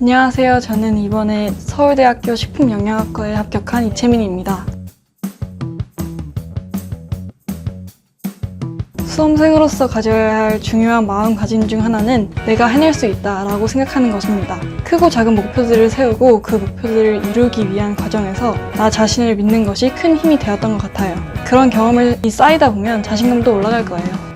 안녕하세요. 저는 이번에 서울대학교 식품영양학과에 합격한 이채민입니다. 수험생으로서 가져야 할 중요한 마음가짐 중 하나는 내가 해낼 수 있다라고 생각하는 것입니다. 크고 작은 목표들을 세우고 그 목표들을 이루기 위한 과정에서 나 자신을 믿는 것이 큰 힘이 되었던 것 같아요. 그런 경험을 쌓이다 보면 자신감도 올라갈 거예요.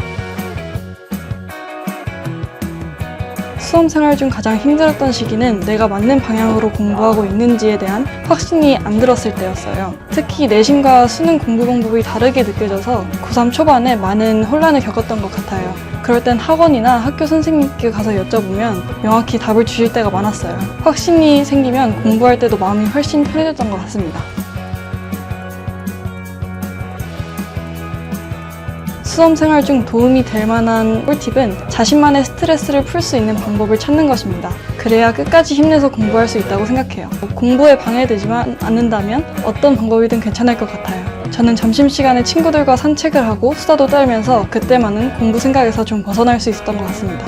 수험 생활 중 가장 힘들었던 시기는 내가 맞는 방향으로 공부하고 있는지에 대한 확신이 안 들었을 때였어요. 특히 내신과 수능 공부 방법이 다르게 느껴져서 고3 초반에 많은 혼란을 겪었던 것 같아요. 그럴 땐 학원이나 학교 선생님께 가서 여쭤보면 명확히 답을 주실 때가 많았어요. 확신이 생기면 공부할 때도 마음이 훨씬 편해졌던 것 같습니다. 수험 생활 중 도움이 될 만한 꿀팁은 자신만의 스트레스를 풀 수 있는 방법을 찾는 것입니다. 그래야 끝까지 힘내서 공부할 수 있다고 생각해요. 공부에 방해되지만 않는다면 어떤 방법이든 괜찮을 것 같아요. 저는 점심시간에 친구들과 산책을 하고 수다도 떨면서 그때만은 공부 생각에서 좀 벗어날 수 있었던 것 같습니다.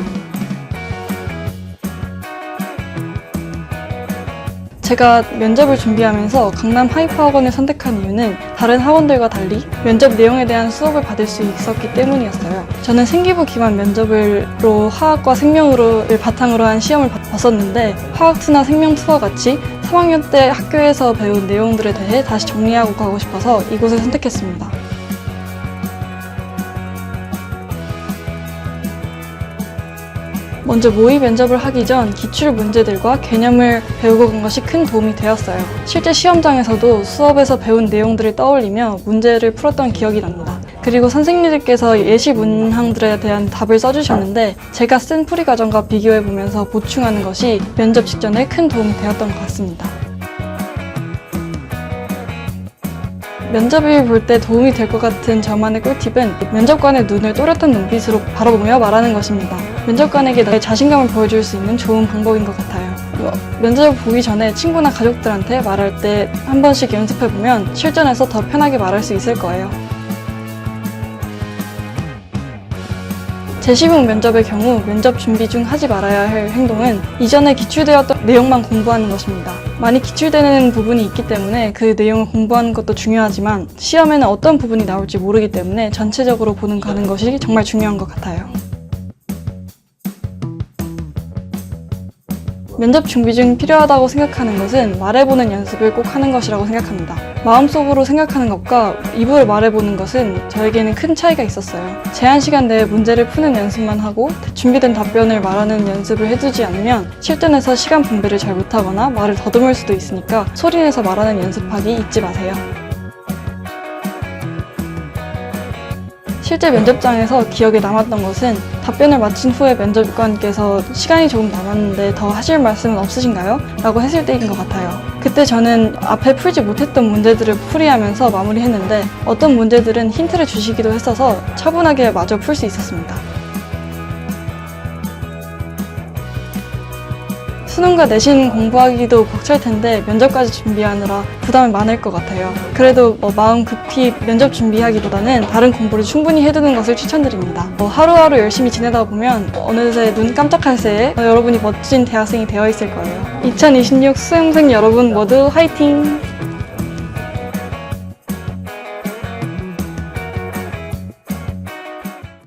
제가 면접을 준비하면서 강남 하이퍼 학원을 선택한 이유는 다른 학원들과 달리 면접 내용에 대한 수업을 받을 수 있었기 때문이었어요. 저는 생기부 기반 면접으로 화학과 생명으로를 바탕으로 한 시험을 봤- 봤었는데 화학2나 생명2와 같이 3학년 때 학교에서 배운 내용들에 대해 다시 정리하고 가고 싶어서 이곳을 선택했습니다. 먼저 모의 면접을 하기 전 기출 문제들과 개념을 배우고 간 것이 큰 도움이 되었어요. 실제 시험장에서도 수업에서 배운 내용들을 떠올리며 문제를 풀었던 기억이 납니다. 그리고 선생님들께서 예시 문항들에 대한 답을 써주셨는데 제가 쓴 풀이 과정과 비교해보면서 보충하는 것이 면접 직전에 큰 도움이 되었던 것 같습니다. 면접을 볼 때 도움이 될 것 같은 저만의 꿀팁은 면접관의 눈을 또렷한 눈빛으로 바라보며 말하는 것입니다. 면접관에게 나의 자신감을 보여줄 수 있는 좋은 방법인 것 같아요. 뭐, 면접을 보기 전에 친구나 가족들한테 말할 때 한 번씩 연습해보면 실전에서 더 편하게 말할 수 있을 거예요. 재시국 면접의 경우 면접 준비 중 하지 말아야 할 행동은 이전에 기출되었던 내용만 공부하는 것입니다. 많이 기출되는 부분이 있기 때문에 그 내용을 공부하는 것도 중요하지만 시험에는 어떤 부분이 나올지 모르기 때문에 전체적으로 보는 가는 것이 정말 중요한 것 같아요. 면접 준비 중 필요하다고 생각하는 것은 말해보는 연습을 꼭 하는 것이라고 생각합니다. 마음속으로 생각하는 것과 입으로 말해보는 것은 저에게는 큰 차이가 있었어요. 제한 시간 내에 문제를 푸는 연습만 하고 준비된 답변을 말하는 연습을 해두지 않으면 실전에서 시간 분배를 잘 못하거나 말을 더듬을 수도 있으니까 소리내서 말하는 연습하기 잊지 마세요. 실제 면접장에서 기억에 남았던 것은 답변을 마친 후에 면접관께서 시간이 조금 남았는데 더 하실 말씀은 없으신가요? 라고 했을 때인 것 같아요. 그때 저는 앞에 풀지 못했던 문제들을 풀이하면서 마무리했는데 어떤 문제들은 힌트를 주시기도 했어서 차분하게 마저 풀 수 있었습니다. 수능과 내신 공부하기도 벅찰 텐데 면접까지 준비하느라 부담이 많을 것 같아요. 그래도 뭐 마음 급히 면접 준비하기보다는 다른 공부를 충분히 해두는 것을 추천드립니다. 뭐 하루하루 열심히 지내다 보면 어느새 눈 깜짝할 새에 여러분이 멋진 대학생이 되어 있을 거예요. 2026 수험생 여러분 모두 화이팅!